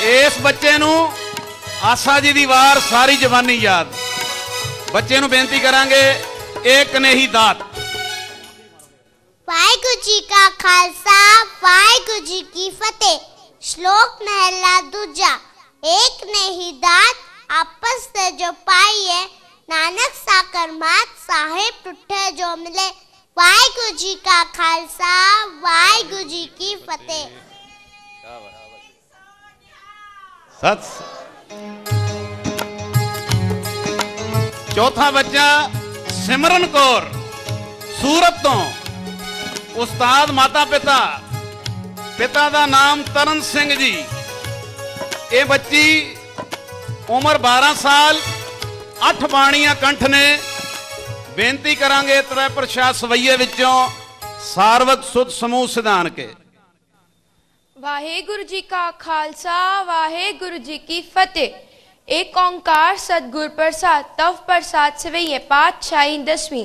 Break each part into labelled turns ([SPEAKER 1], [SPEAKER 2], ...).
[SPEAKER 1] ਇਸ ਬੱਚੇ ਨੂੰ ਆਸਾ ਜੀ ਦੀ ਵਾਰ ਸਾਰੀ ਜਵਾਨੀ ਯਾਦ। ਬੱਚੇ ਨੂੰ ਬੇਨਤੀ ਕਰਾਂਗੇ ਏਕ ਨੇਹੀ ਦਾਤ।
[SPEAKER 2] ਵਾਹਿਗੁਰੂ ਜੀ ਕਾ ਖਾਲਸਾ ਵਾਹਿਗੁਰੂ ਜੀ ਕੀ ਫਤਿਹ। ਸ਼ਲੋਕ ਮਹਿਲਾ ਦੂਜਾ ਏਕ ਨਹੀਂ ਦਾਤ ਆਪਸ ਤੇ ਜੋ ਪਾਈ ਹੈ ਨਾਨਕ ਸਾਕਰ ਮਾਤ ਸਾਹਿਬ ਟੁੱਟੇ ਜੋ ਮਿਲੇ। ਵਾਹਿਗੁਰੂ ਜੀ ਕਾ ਖਾਲਸਾ ਵਾਹਿਗੁਰੂ ਜੀ ਕੀ ਫਤਿਹ।
[SPEAKER 1] ਸਤ ਚੌਥਾ ਬੱਚਾ ਸਿਮਰਨ ਕੌਰ, ਸੂਰਤ ਤੋਂ। ਉਸਤਾਦ ਮਾਤਾ ਪਿਤਾ ਪਿਤਾ ਦਾ ਨਾਮ ਤਰਨ ਸਿੰਘ ਜੀ। ਇਹ ਬੱਚੀ ਉਮਰ 12 ਸਾਲ 8 ਬਾਣੀਆਂ ਕੰਠ ਨੇ। ਬੇਨਤੀ ਕਰਾਂਗੇ ਤ੍ਰੈ ਪ੍ਰਸ਼ਾਦ ਸਵਈਏ ਵਿੱਚੋਂ ਸਾਰਵਕ ਸੁਧ ਸਮੂਹ ਸਿਧਾਨ ਕੇ।
[SPEAKER 3] वाहेगुरु जी का खालसा वाहेगुरु जी की फतेह। एक ओंकार सदगुर प्रसाद, तव प्रसाद सवैये पातशाही दसवीं।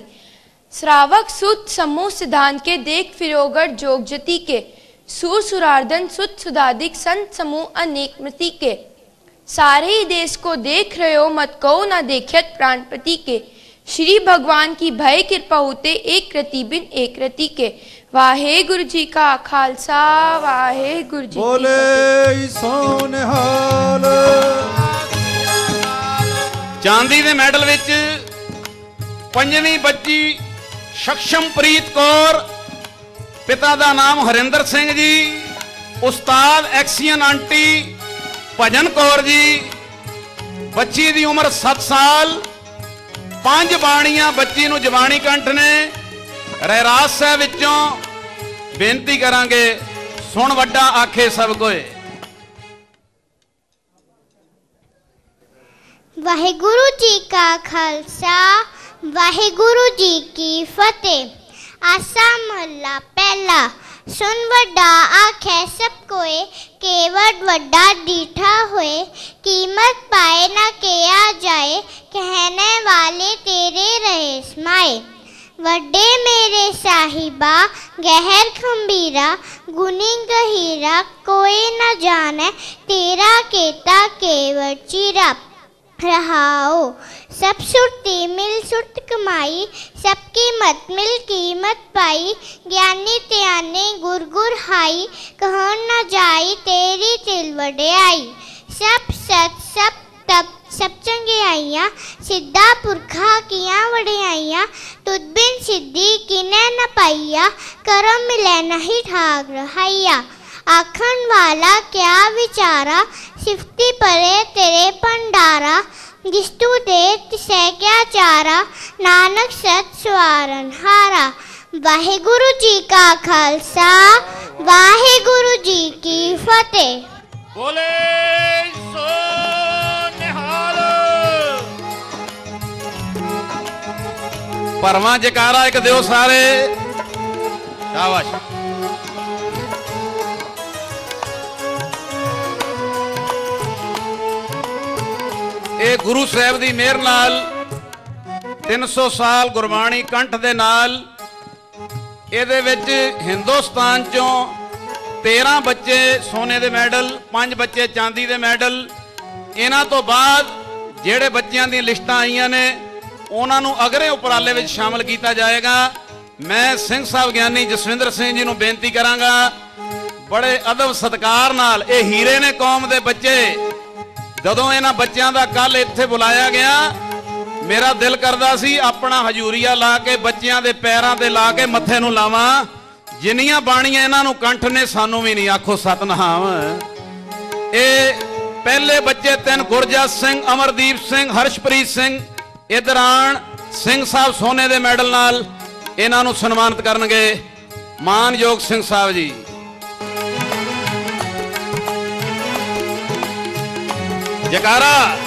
[SPEAKER 3] श्रावक सुत समूह सिद्धांत के देख फिरोगर जोगजति के। सुर सुरार्दन सुत सुधादिक संत समूह अनेक मृति के। सारे ही देश को देख रहे हो मत कहो न देखियत प्राणपति के। श्री भगवान की भय कृपा होते एक रति बिन एक रति के। ਵਾਹਿਗੁਰੂ ਜੀ ਕਾ ਖਾਲਸਾ ਵਾਹਿਗੁਰੂ ਜੀ
[SPEAKER 4] ਬੋਲੇ ਸੋ
[SPEAKER 1] ਚਾਂਦੀ ਦੇ ਮੈਡਲ ਵਿੱਚ ਪੰਜਵੀਂ ਬੱਚੀ ਸ਼ਖਸ਼ਮਪ੍ਰੀਤ ਕੌਰ ਪਿਤਾ ਦਾ ਨਾਮ ਹਰਿੰਦਰ ਸਿੰਘ ਜੀ ਉਸਤਾਦ ਐਕਸੀਅਨ ਆਂਟੀ ਭਜਨ ਕੌਰ ਜੀ। ਬੱਚੀ ਦੀ ਉਮਰ 7 ਸਾਲ ਪੰਜ ਬਾਣੀਆਂ ਬੱਚੀ ਨੂੰ ਜਵਾਨੀ ਕੰਠ ਨੇ। ਰਹਿਰਾਜ ਸਾਹਿਬ ਵਿੱਚੋਂ ਬੇਨਤੀ ਕਰਾਂਗੇ, ਸੁਣ ਵੱਡਾ ਆਖੇ ਸਭ ਕੋਏ।
[SPEAKER 2] ਵਾਹਿਗੁਰੂ ਜੀ ਕਾ ਖਾਲਸਾ, ਵਾਹਿਗੁਰੂ ਜੀ ਕੀ ਫਤਿਹ। ਆਸਾ ਮਹੱਲਾ ਪਹਿਲਾ ਸੁਨ ਵੱਡਾ ਆਖੇ ਸਭ ਕੋਏ, ਕੇਵੜ ਵੱਡਾ ਡੀਠਾ ਹੋਏ। ਕੀਮਤ ਪਾਏ ਨਾ ਕਿਆ ਜਾਏ, ਕਹਿਣੇ ਵਾਲੇ ਤੇਰੇ ਰਹੇ ਸਮਾਏ। ਵੱਡੇ ਮੇਰੇ ਸਾਹਿਬਾ ਗਹਿਰ ਖੰਬੀਰਾ ਗੁਨੀ ਗਹੀਰਾ ਕੋਈ ਨਾ ਜਾਣੇ ਤੇਰਾ ਕੀਤਾ ਕੇਵੜ ਚੀਰਾ रहाओ सब सुरती मिल सुरत कमाई सबकी मत मिल कीमत पाई ज्ञानी त्याने गुर गुर हाई कहो न जाई तेरी तिल वड्याई सब सत सब तप सब ਆਈਆਂ ਸਿੱਧਾ ਪੁਰਖਾ ਕੀਆਂ ਵੜਿਆਈਆਂ ਤੁਧ ਬਿਨ ਸਿੱਧੀ ਕਿਨੈ ਨ ਪਾਈਆ, ਕਰਮ ਮਿਲੈ ਨਹੀਂ ਠਾਗ ਰਹਾਈਆ। ਆਖਣ ਵਾਲਾ ਕਿਆ ਵਿਚਾਰਾ, ਸਿਫਤੀ ਪਰੇ ਤੇਰੇ ਭੰਡਾਰਾ ਜਿਸ ਤੂੰ ਦੇ ਤਿਸੈ ਕਿਆ ਚਾਰਾ, ਨਾਨਕ ਸਤ ਸਵਾਰਨ ਹਾਰਾ। ਵਾਹਿਗੁਰੂ ਜੀ ਕਾ ਖਾਲਸਾ, ਵਾਹਿਗੁਰੂ ਜੀ ਕੀ ਫਤਿਹ।
[SPEAKER 1] ਬੋਲੇ ਸੋ ਪਰਮਾ ਜਕਾਰਾ ਇੱਕ ਦਿਓ ਸਾਰੇ। ਸ਼ਾਬਾਸ਼। ਇਹ ਗੁਰੂ ਸਾਹਿਬ ਦੀ ਮਿਹਰ ਨਾਲ 300 ਸਾਲ ਗੁਰਬਾਣੀ ਕੰਠ ਦੇ ਨਾਲ ਇਹਦੇ ਵਿੱਚ ਹਿੰਦੁਸਤਾਨ ਚੋਂ 13 ਬੱਚੇ ਸੋਨੇ ਦੇ ਮੈਡਲ 5 ਬੱਚੇ ਚਾਂਦੀ ਦੇ ਮੈਡਲ। ਇਹਨਾਂ ਤੋਂ ਬਾਅਦ ਜਿਹੜੇ ਬੱਚਿਆਂ ਦੀਆਂ ਲਿਸਟਾਂ ਆਈਆਂ ਨੇ ਉਹਨਾਂ ਨੂੰ ਅਗਰੇ ਉਪਰਾਲੇ ਵਿੱਚ ਸ਼ਾਮਲ ਕੀਤਾ ਜਾਏਗਾ। ਮੈਂ ਸਿੰਘ ਸਾਹਿਬ ਗਿਆਨੀ ਜਸਵਿੰਦਰ ਸਿੰਘ ਜੀ ਨੂੰ ਬੇਨਤੀ ਕਰਾਂਗਾ, ਬੜੇ ਅਦਬ ਸਤਕਾਰ ਨਾਲ ਇਹ ਹੀਰੇ ਨੇ ਕੌਮ ਦੇ ਬੱਚੇ, ਜਦੋਂ ਇਹਨਾਂ ਬੱਚਿਆਂ ਦਾ ਕੱਲ ਇੱਥੇ ਬੁਲਾਇਆ ਗਿਆ, ਮੇਰਾ ਦਿਲ ਕਰਦਾ ਸੀ ਆਪਣਾ ਹਜੂਰੀਆ ਲਾ ਕੇ ਬੱਚਿਆਂ ਦੇ ਪੈਰਾਂ ਤੇ ਲਾ ਕੇ ਮੱਥੇ ਨੂੰ ਲਾਵਾਂ। ਜਿੰਨੀਆਂ ਬਾਣੀਆਂ ਇਹਨਾਂ ਨੂੰ ਕੰਠ ਨੇ, ਸਾਨੂੰ ਵੀ ਨਹੀਂ ਆਖੋ ਸਤਨਾਮ। ਇਹ ਪਹਿਲੇ ਬੱਚੇ ਤਿੰਨ ਗੁਰਜਾ ਸਿੰਘ, ਅਮਰਦੀਪ ਸਿੰਘ, ਹਰਸ਼ਪ੍ਰੀਤ ਸਿੰਘ ਇਹ ਦੌਰਾਨ ਸਿੰਘ ਸਾਹਿਬ ਸੋਨੇ ਦੇ ਮੈਡਲ ਨਾਲ ਇਹਨਾਂ ਨੂੰ ਸਨਮਾਨਿਤ ਕਰਨਗੇ ਮਾਨਯੋਗ ਸਿੰਘ ਸਾਹਿਬ ਜੀ। ਜਕਾਰਾ।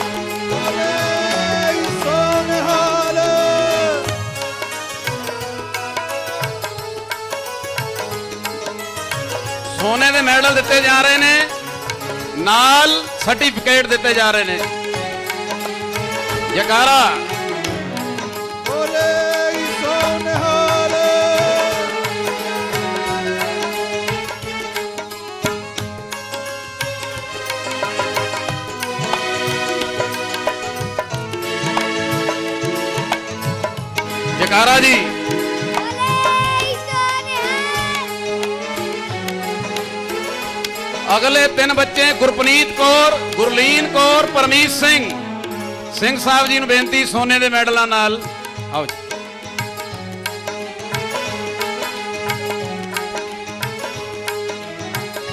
[SPEAKER 1] ਸੋਨੇ ਦੇ ਮੈਡਲ ਦਿੱਤੇ ਜਾ ਰਹੇ ਨੇ, ਨਾਲ ਸਰਟੀਫਿਕੇਟ ਦਿੱਤੇ ਜਾ ਰਹੇ ਨੇ।
[SPEAKER 4] जयकारा जयकारा
[SPEAKER 1] जी। अगले तीन बच्चे गुरप्रीत कौर गुरलीन कौर परमीत सिंह। ਸਿੰਘ ਸਾਹਿਬ ਜੀ ਨੂੰ ਬੇਨਤੀ ਸੋਨੇ ਦੇ ਮੈਡਲਾਂ ਨਾਲ। ਆਓ ਜੀ।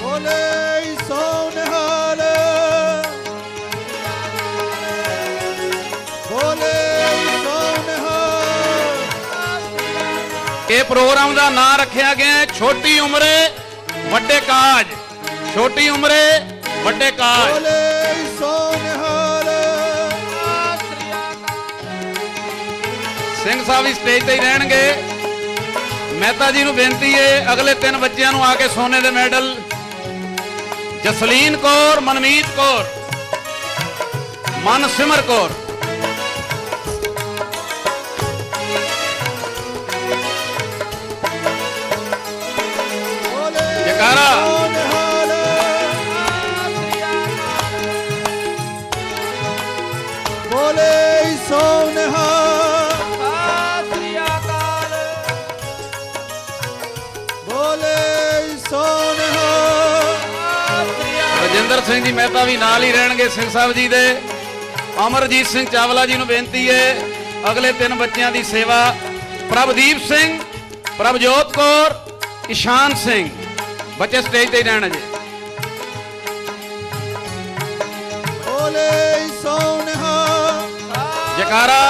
[SPEAKER 4] ਬੋਲੇ
[SPEAKER 1] ਇਹ ਪ੍ਰੋਗਰਾਮ ਦਾ ਨਾਮ ਰੱਖਿਆ ਗਿਆ ਹੈ ਛੋਟੀ ਉਮਰੇ ਵੱਡੇ ਕਾਜ। ਛੋਟੀ ਉਮਰੇ ਵੱਡੇ ਕਾਜ।
[SPEAKER 4] ਬੋਲੇ ਸੋਨਹਾਲ।
[SPEAKER 1] ਸਿੰਘ ਸਾਹਿਬ ਵੀ ਸਟੇਜ ਤੇ ਹੀ ਰਹਿਣਗੇ। ਮਹਿਤਾ ਜੀ ਨੂੰ ਬੇਨਤੀ ਹੈ ਅਗਲੇ ਤਿੰਨ ਬੱਚਿਆਂ ਨੂੰ ਆ ਕੇ ਸੋਨੇ ਦੇ ਮੈਡਲ। ਜਸਲੀਨ ਕੌਰ, ਮਨਮੀਤ ਕੌਰ, ਮਨਸਿਮਰ ਕੌਰ। ਰਜਿੰਦਰ ਸਿੰਘ ਜੀ ਮਹਿਤਾ ਵੀ ਨਾਲ ਹੀ ਰਹਿਣਗੇ ਸਿੰਘ ਸਾਹਿਬ ਜੀ ਦੇ। ਅਮਰਜੀਤ ਸਿੰਘ ਚਾਵਲਾ ਜੀ ਨੂੰ ਬੇਨਤੀ ਹੈ ਅਗਲੇ ਤਿੰਨ ਬੱਚਿਆਂ ਦੀ ਸੇਵਾ। ਪ੍ਰਭਦੀਪ ਸਿੰਘ ਪ੍ਰਭਜੋਤ ਕੌਰ ਇਸ਼ਾਨ ਸਿੰਘ। ਬੱਚੇ ਸਟੇਜ ਤੇ ਰਹਿਣ ਜੀ ਜਕਾਰਾ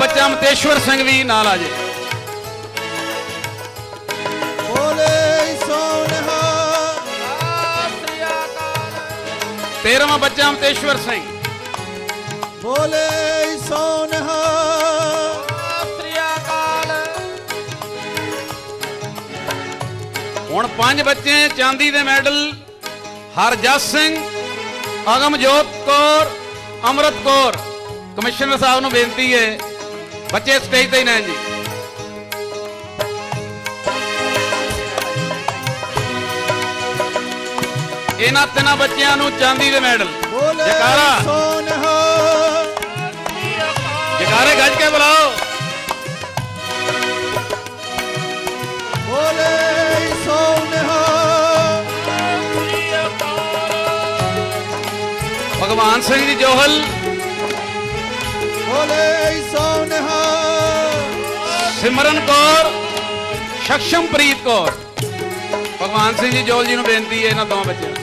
[SPEAKER 1] ਬੱਚਾ ਮਤੇਸ਼ਵਰ ਸਿੰਘ ਵੀ ਨਾਲ ਆ ਜੇ।
[SPEAKER 4] ਬੋਲੇ ਸੋਨਹਾਲ
[SPEAKER 1] 13ਵਾਂ ਬੱਚਾ ਮਤੇਸ਼ਵਰ ਸਿੰਘ।
[SPEAKER 4] ਬੋਲੇ ਸੋਨਹਾਲ
[SPEAKER 1] ਹੁਣ ਪੰਜ ਬੱਚੇ ਚਾਂਦੀ ਦੇ ਮੈਡਲ ਹਰਜਸ ਸਿੰਘ ਅਗਮਜੋਤ ਕੌਰ ਅਮਰਤ ਕੌਰ। ਕਮਿਸ਼ਨਰ ਸਾਹਿਬ ਨੂੰ ਬੇਨਤੀ ਹੈ ਬੱਚੇ ਸਟੇਜ ਤੇ ਹੀ ਨੇ ਜੀ। ਇਹਨਾਂ ਤਿੰਨਾਂ ਬੱਚਿਆਂ ਨੂੰ ਚਾਂਦੀ ਦੇ ਮੈਡਲ। ਜੈਕਾਰਾ। ਜਕਾਰੇ ਗੱਜ ਕੇ ਬੁਲਾਓ।
[SPEAKER 4] ਬੋਲੇ ਸੋਨਹਾਲ
[SPEAKER 1] ਭਗਵਾਨ ਸਿੰਘ ਜੀ ਜੋਹਲ।
[SPEAKER 4] ਬੋਲੇ ਸੋਨਹਾਲ
[SPEAKER 1] ਸਿਮਰਨ ਕੌਰ ਸ਼ਖਸ਼ਮਪ੍ਰੀਤ ਕੌਰ। ਭਗਵਾਨ ਸਿੰਘ ਜੀ, ਜੋਲ ਜੀ ਨੂੰ ਬੇਨਤੀ ਹੈ ਇਹਨਾਂ ਦੋ ਬੱਚਿਆਂ